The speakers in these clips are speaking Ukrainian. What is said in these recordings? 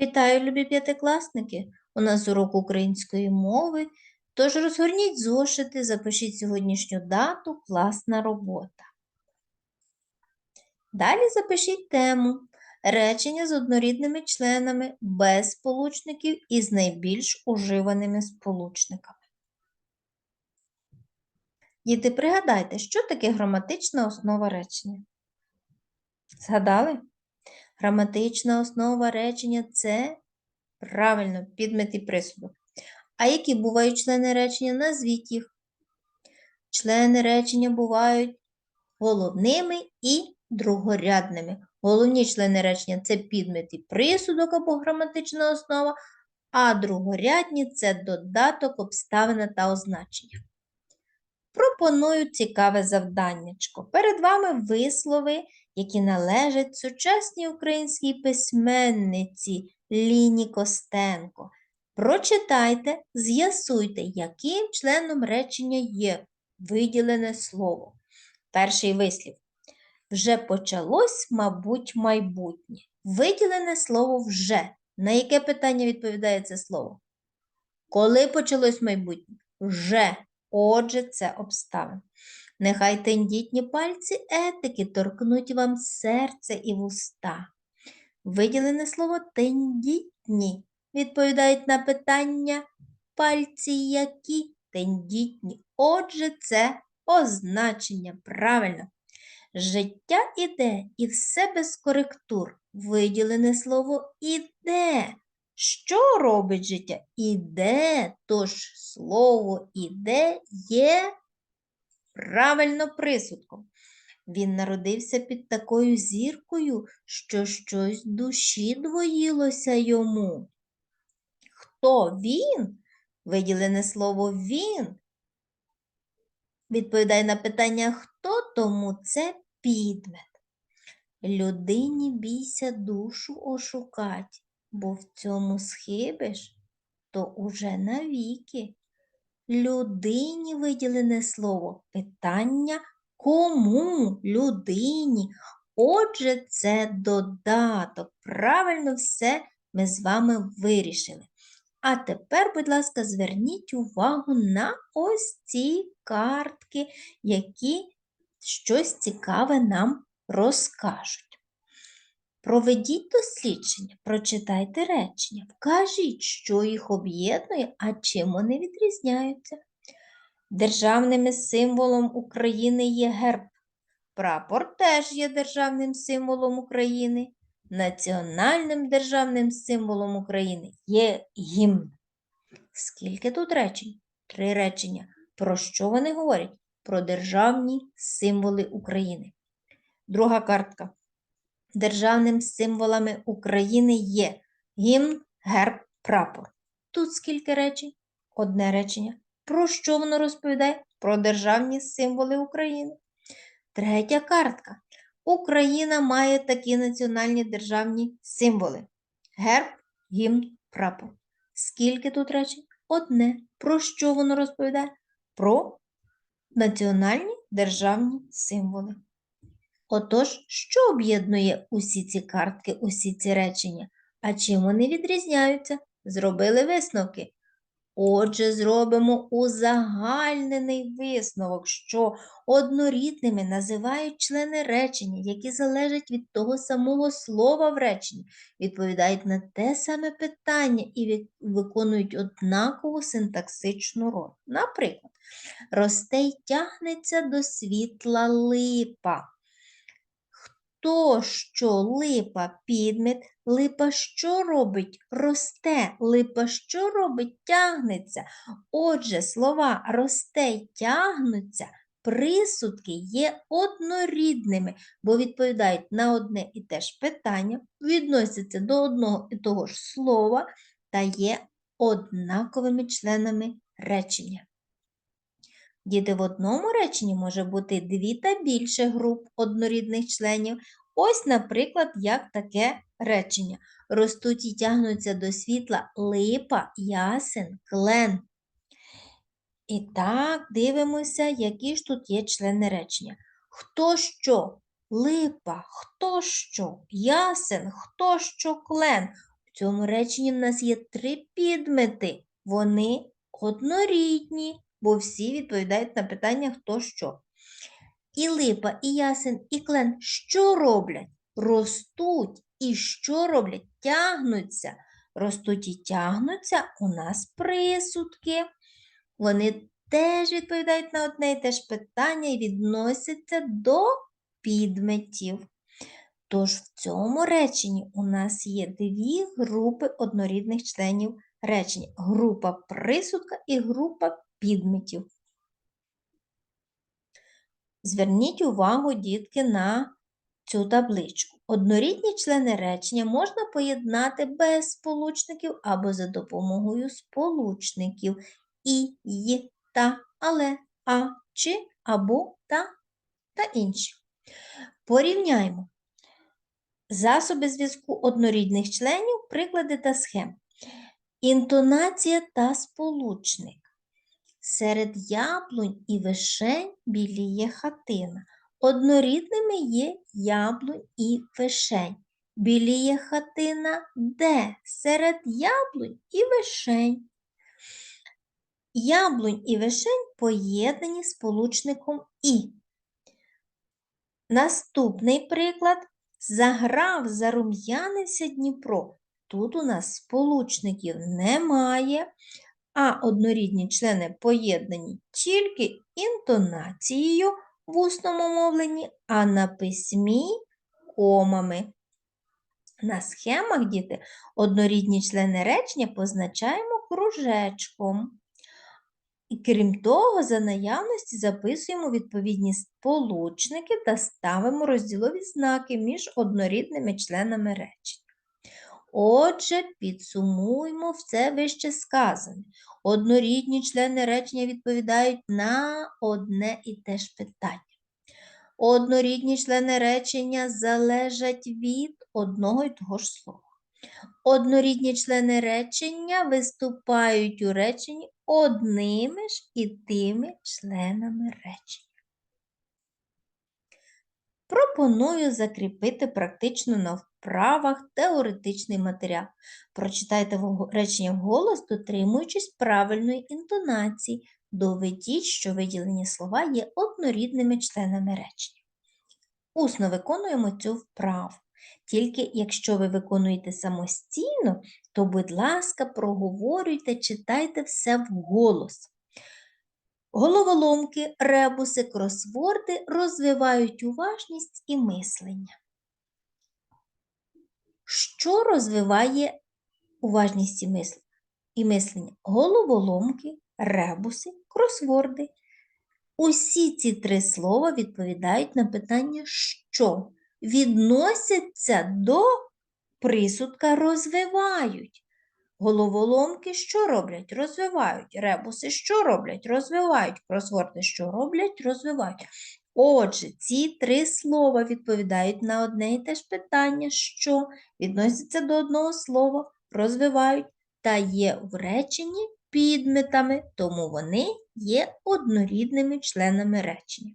Вітаю, любі п'ятикласники! У нас урок української мови. Тож розгорніть зошити, запишіть сьогоднішню дату, класна робота. Далі запишіть тему речення з однорідними членами без сполучників і з найбільш уживаними сполучниками. Діти, пригадайте, що таке граматична основа речення? Згадали? Граматична основа речення це правильно підмет і присудок. А які бувають члени речення? Назвіть їх. Члени речення бувають головними і другорядними. Головні члени речення це підмет і присудок або граматична основа, а другорядні це додаток, обставина та означення. Пропоную цікаве завданнячко. Перед вами вислови, які належать сучасній українській письменниці Ліні Костенко. Прочитайте, з'ясуйте, яким членом речення є виділене слово. Перший вислів. Вже почалось, мабуть, майбутнє. Виділене слово вже. На яке питання відповідає це слово? Коли почалось майбутнє? Вже. Отже, це обставин. Нехай тендітні пальці етики торкнуть вам серце і вуста. Виділене слово тендітні відповідають на питання пальці які тендітні. Отже, це означення. Правильно. Життя іде і все без коректур. Виділене слово іде. Що робить життя? Іде, тож слово іде є правильно присудком. Він народився під такою зіркою, що щось душі двоїлося йому. Хто він? Виділене слово він. Відповідає на питання хто, тому це підмет. Людині бійся душу ошукать, бо в цьому схибиш, то уже навіки. Людині виділене слово питання кому людині. Отже, це додаток. Правильно все ми з вами вирішили. А тепер, будь ласка, зверніть увагу на ось ці картки, які щось цікаве нам розкажуть. Проведіть дослідження, прочитайте речення, вкажіть, що їх об'єднує, а чим вони відрізняються. Державним символом України є герб. Прапор теж є державним символом України. Національним державним символом України є гімн. Скільки тут речень? Три речення. Про що вони говорять? Про державні символи України. Друга картка. Державним символами України є гімн, герб, прапор. Тут скільки речень? Одне речення. Про що воно розповідає? Про державні символи України. Третя картка. Україна має такі національні державні символи: герб, гімн, прапор. Скільки тут речень? Одне. Про що воно розповідає? Про національні державні символи. Отож, що об'єднує усі ці картки, усі ці речення? А чим вони відрізняються? Зробили висновки. Отже, зробимо узагальнений висновок, що однорідними називають члени речення, які залежать від того самого слова в реченні, відповідають на те саме питання і виконують однакову синтаксичну роль. Наприклад, росте й тягнеться до світла липа. То, що липа підмет, липа що робить? Росте, липа що робить? Тягнеться. Отже, слова росте й тягнуться, присудки є однорідними, бо відповідають на одне і те ж питання, відносяться до одного і того ж слова та є однаковими членами речення. Діти, в одному реченні може бути дві та більше груп однорідних членів. Ось, наприклад, як таке речення. Ростуть і тягнуться до світла липа, ясен, клен. І так, дивимося, які ж тут є члени речення. Хто що? Липа, хто що? Ясен, хто що клен. В цьому реченні в нас є три підмети. Вони однорідні, бо всі відповідають на питання хто що. І липа, і ясен, і клен що роблять? Ростуть. І що роблять? Тягнуться. Ростуть і тягнуться у нас присудки. Вони теж відповідають на одне і те ж питання і відносяться до підметів. Тож в цьому реченні у нас є дві групи однорідних членів речення: група присудка і група підметів. Зверніть увагу, дітки, на цю табличку. Однорідні члени речення можна поєднати без сполучників або за допомогою сполучників і, й, та, але, а, чи, або, та та інші. Порівняймо засоби зв'язку однорідних членів, приклади та схем. Інтонація та сполучник. Серед яблунь і вишень біліє хатина. Однорідними є яблунь і вишень. Біліє хатина де? Серед яблунь і вишень. Яблунь і вишень поєднані сполучником і. Наступний приклад заграв, зарум'янився Дніпро. Тут у нас сполучників немає, а однорідні члени поєднані тільки інтонацією в усному мовленні, а на письмі комами. На схемах, діти, однорідні члени речення позначаємо кружечком. І крім того, за наявності записуємо відповідні сполучники та ставимо розділові знаки між однорідними членами речення. Отже, підсумуємо все вище сказане. Однорідні члени речення відповідають на одне і те ж питання. Однорідні члени речення залежать від одного і того ж слова. Однорідні члени речення виступають у реченні одними ж і тими членами речення. Пропоную закріпити практично на вправах теоретичний матеріал. Прочитайте речення вголос, дотримуючись правильної інтонації. Доведіть, що виділені слова є однорідними членами речення. Усно виконуємо цю вправу. Тільки якщо ви виконуєте самостійно, то, будь ласка, проговорюйте, читайте все вголос. Головоломки, ребуси, кросворди розвивають уважність і мислення. Що розвиває уважність і мис- і мислення? Головоломки, ребуси, кросворди. Усі ці три слова відповідають на питання що відносяться до присудка розвивають. Головоломки що роблять? Розвивають. Ребуси що роблять? Розвивають. Кросворди що роблять? Розвивають. Отже, ці три слова відповідають на одне і те ж питання, що відносяться до одного слова, розвивають та є в реченні підметами, тому вони є однорідними членами речення.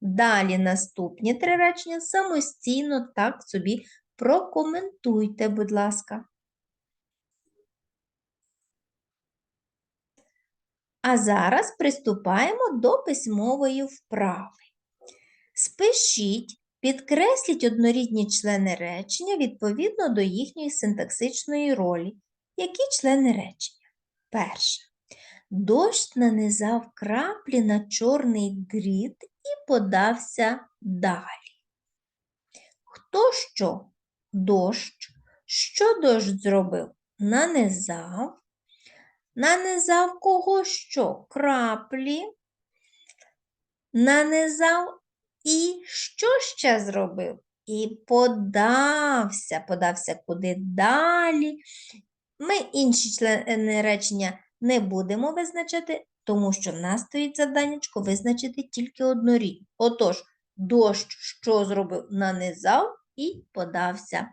Далі наступні три речення самостійно так собі прокоментуйте, будь ласка. А зараз приступаємо до письмової вправи. Спишіть, підкресліть однорідні члени речення відповідно до їхньої синтаксичної ролі. Які члени речення? Перше. Дощ нанизав краплі на чорний дріт і подався далі. Хто що? Дощ. Що дощ зробив? Нанизав. Нанизав кого що? Краплі. Нанизав і що ще зробив? І подався. Подався куди далі. Ми інші члени речення не будемо визначати, тому що в нас стоїть завданнячко визначити тільки однорідні. Отож, дощ що зробив? Нанизав і подався.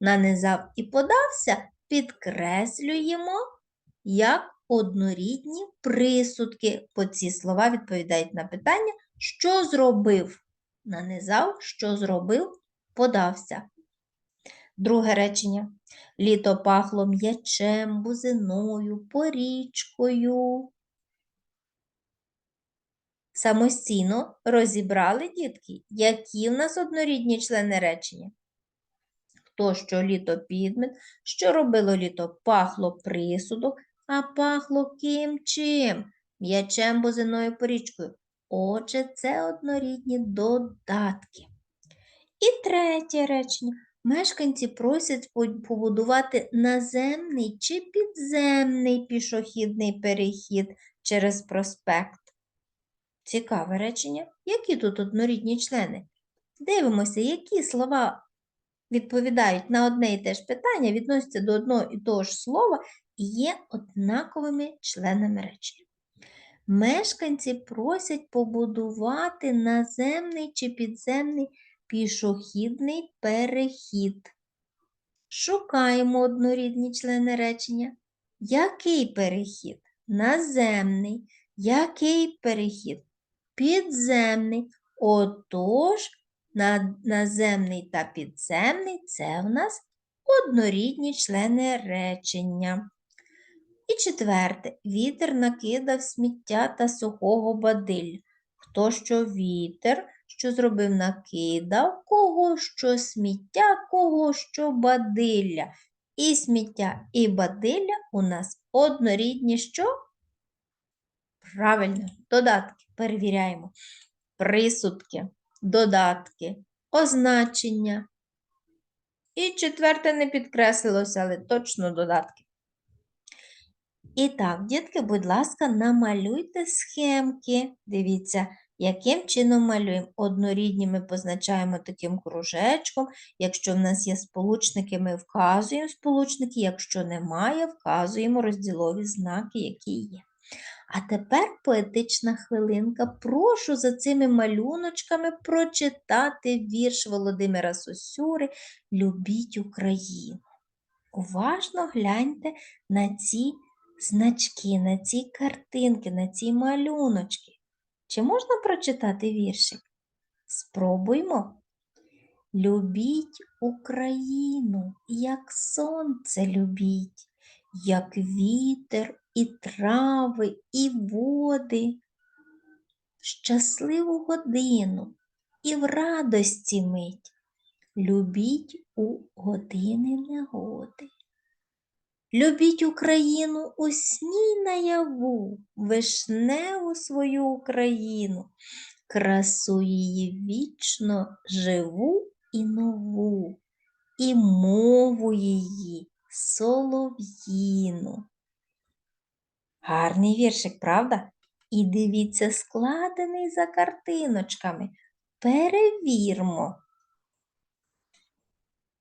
Нанизав і подався, підкреслюємо як однорідні присудки. По ці слова відповідають на питання, що зробив? Нанизав, що зробив, подався. Друге речення. Літо пахло м'ячем, бузиною, порічкою. Самостійно розібрали дітки, які в нас однорідні члени речення. Хто що літо підмет, що робило літо пахло присудок, а пахло ким чим? М'ячем бузиною порічкою. Отже, це однорідні додатки. І третє речення. Мешканці просять побудувати наземний чи підземний пішохідний перехід через проспект. Цікаве речення. Які тут однорідні члени? Дивимося, які слова відповідають на одне і те ж питання, відносяться до одного і того ж слова і є однаковими членами речення. Мешканці просять побудувати наземний чи підземний пішохідний перехід. Шукаємо однорідні члени речення. Який перехід? Наземний. Який перехід? Підземний. Отож, наземний та підземний це в нас однорідні члени речення. І четверте. Вітер накидав сміття та сухого бадилля. Хто що вітер, що зробив накидав, кого що сміття, кого що бадилля. І сміття, і бадилля у нас однорідні що? Правильно, додатки. Перевіряємо. Присудки, додатки, означення. І четверте не підкреслилося, але точно додатки. І так, дітки, будь ласка, намалюйте схемки. Дивіться, яким чином малюємо. Однорідні ми позначаємо таким кружечком. Якщо в нас є сполучники, ми вказуємо сполучники. Якщо немає, вказуємо розділові знаки, які є. А тепер поетична хвилинка. Прошу за цими малюночками прочитати вірш Володимира Сосюри Любіть Україну. Уважно гляньте на ці значки, на ці картинки, на ці малюночки. Чи можна прочитати віршик? Спробуймо. Любіть Україну, як сонце любіть, як вітер і трави, і води. Щасливу годину і в радості мить. Любіть у години негоди. Любіть Україну у сні наяву, вишневу свою Україну, красу її вічно живу і нову, і мову її солов'їну. Гарний віршик, правда? І дивіться, складений за картиночками. Перевірмо.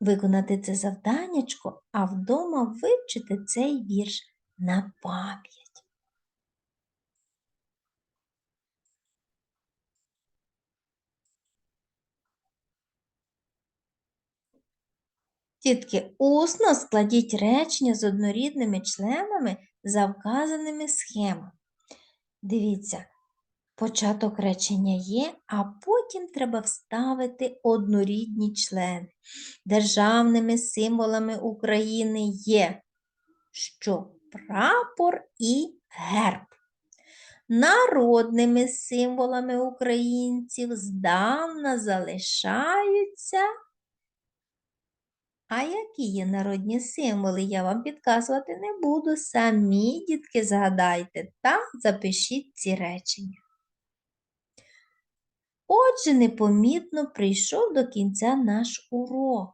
виконати це завданнячко, а вдома вивчити цей вірш на пам'ять. Тітки, усно складіть речення з однорідними членами за вказаними схемами. Дивіться, початок речення є, а потім треба вставити однорідні члени. Державними символами України є що прапор і герб. Народними символами українців здавна залишаються. А які є народні символи, я вам підказувати не буду. Самі, дітки, згадайте та запишіть ці речення. Отже, непомітно прийшов до кінця наш урок.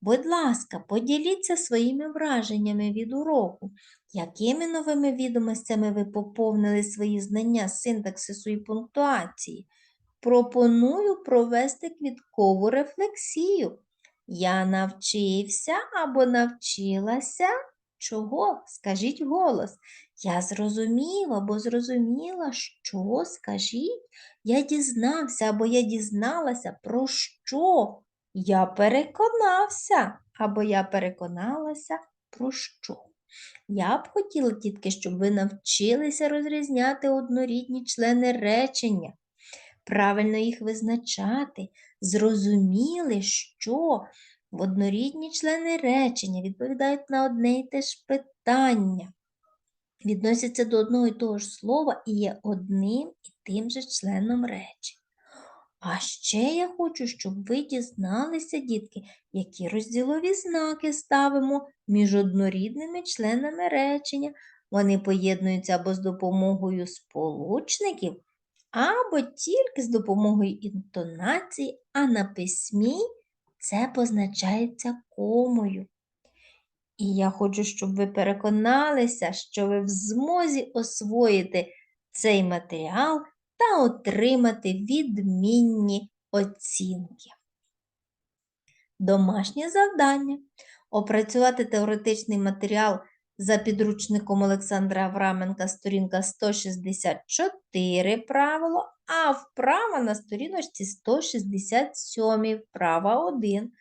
Будь ласка, поділіться своїми враженнями від уроку. Якими новими відомостями ви поповнили свої знання синтаксису і пунктуації? Пропоную провести квіткову рефлексію. Я навчився або навчилася Чого? Скажіть голос. Я зрозуміла, бо зрозуміла, що скажіть. Я дізнався або я дізналася про що. Я переконався або я переконалася про що. Я б хотіла, дітки, щоб ви навчилися розрізняти однорідні члени речення, правильно їх визначати, зрозуміли, що однорідні члени речення відповідають на одне і те ж питання, відносяться до одного і того ж слова і є одним і тим же членом речення. А ще я хочу, щоб ви дізналися, дітки, які розділові знаки ставимо між однорідними членами речення. Вони поєднуються або з допомогою сполучників, або тільки з допомогою інтонації, а на письмі це позначається комою. І я хочу, щоб ви переконалися, що ви в змозі освоїти цей матеріал та отримати відмінні оцінки. Домашнє завдання опрацювати теоретичний матеріал за підручником Олександра Авраменка, сторінка 164 правило, а вправа на сторіночці 167, вправа 1,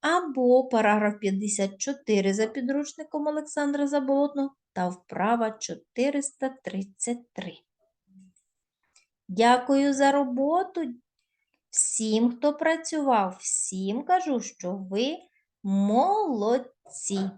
або параграф 54 за підручником Олександра Заболотного та вправа 433. Дякую за роботу. Всім, хто працював, всім кажу, що ви молодці.